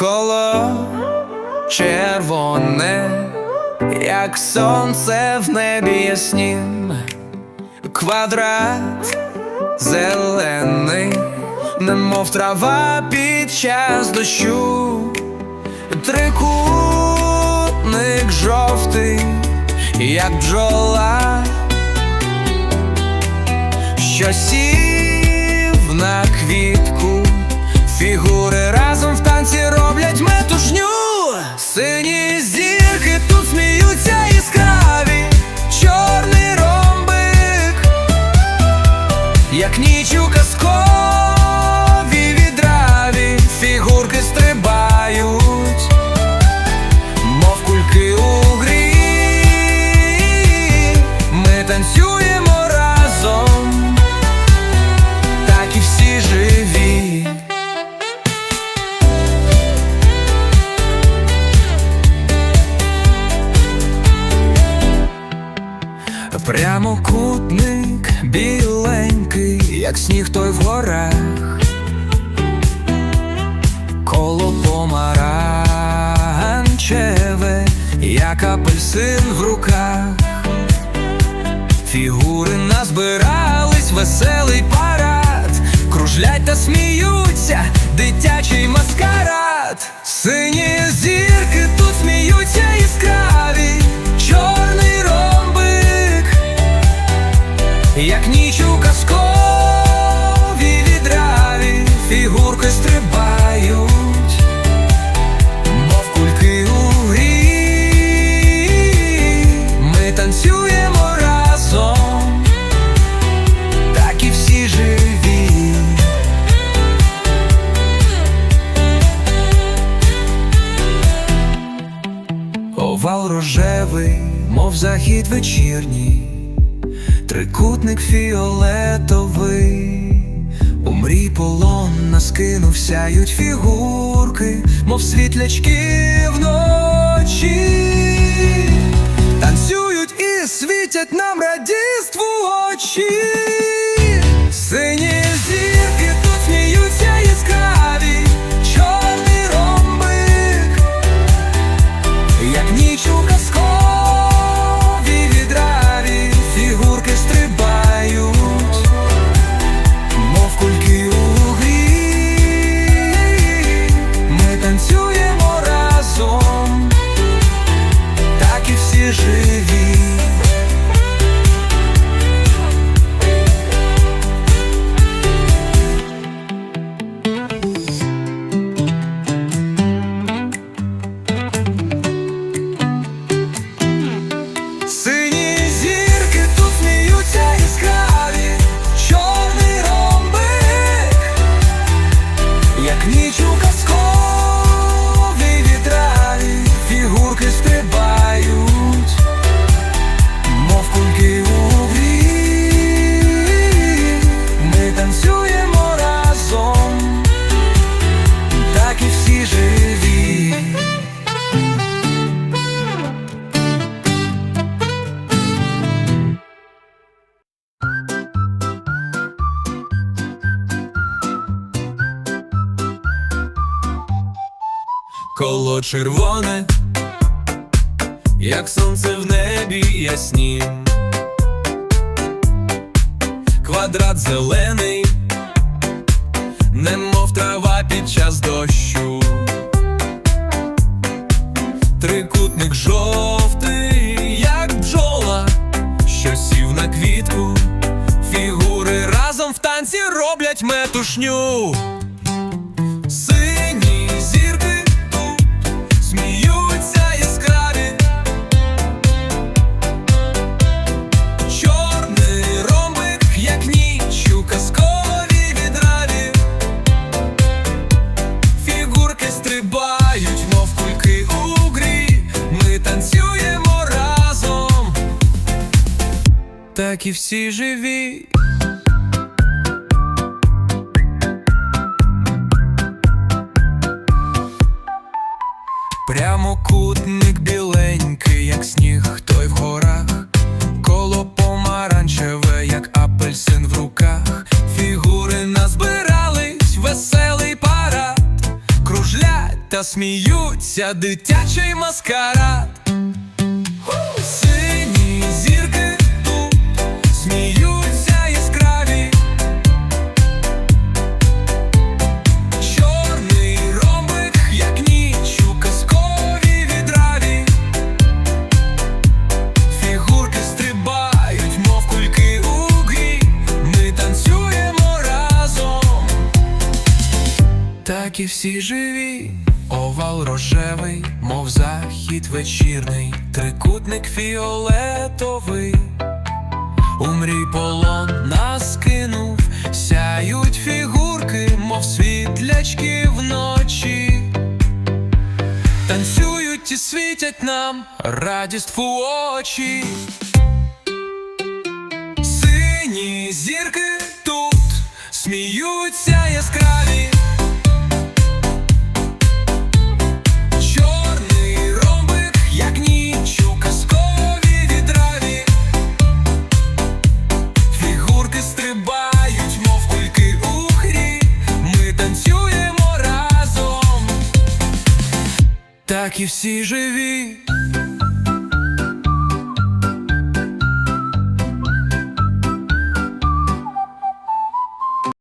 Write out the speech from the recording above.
Коло червоне, як сонце в небі яснім, квадрат зелений, немов трава під час дощу, трикутник жовтий, як бджола, що сів на квітку, фігури Прямокутник біленький, як сніг той в горах, коло помаранчеве, як апельсин в руках, фігури назбирались, веселий парад, кружлять та сміються, дитячий маскарад, сині як ніч у казковій відраві, фігурки стрибають, мов кульки у грі. Ми танцюємо разом, так і всі живі. Овал рожевий, мов захід вечірній. Трикутник фіолетовий, у мрій полон скинув сяють фігурки, мов світлячки вночі, танцюють і світять нам радіству очі. Живі. Сині зірки тут сміються яскраві, чорний ромбик, як ніч у Коло червоне, як сонце в небі ясні, квадрат зелений, немов трава під час дощу, трикутник жовтий, так і всі живі. Прямокутник біленький, як сніг, той в горах, коло помаранчеве, як апельсин в руках, фігури назбирались, веселий парад, кружлять та сміються дитячий маскарад. Так і всі живі, овал рожевий, мов захід вечірний, трикутник фіолетовий. У мрій полон нас кинув, сяють фігурки, мов світлячки вночі. Танцюють і світять нам радість в очі. Сині зірки тут сміються яскраві. Так і всі живі.